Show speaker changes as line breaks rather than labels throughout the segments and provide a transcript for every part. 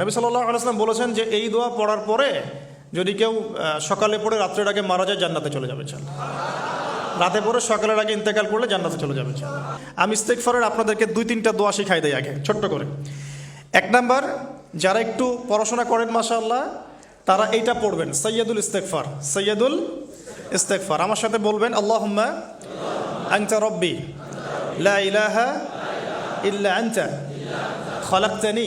নবী সাল্লাহ আলাইসলাম বলেছেন যে এই দোয়া পড়ার পরে যদি কেউ সকালে পড়ে রাত্রের আগে মারা যায়, জান্নাতে চলে যাবে চাল রাতে পরে সকালের আগে ইন্তেকাল করলে জান্নাতে চলে যাবে চাল আমি ফরের আপনাদেরকে দুই তিনটা দোয়া শিখাই দেয় আগে, ছোট্ট করে। এক নাম্বার, যারা একটু পড়াশোনা করেন মাশাল্লাহ তারা এইটা পড়বেন সৈয়দুল ইস্তেকফার সৈয়দুল ইস্তেকফার আমার সাথে বলবেন আল্লাহ আংচা রব্বি লা ইল্লা আংচা খলাক্তানি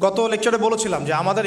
গত লেকচারে বলেছিলাম যে আমাদের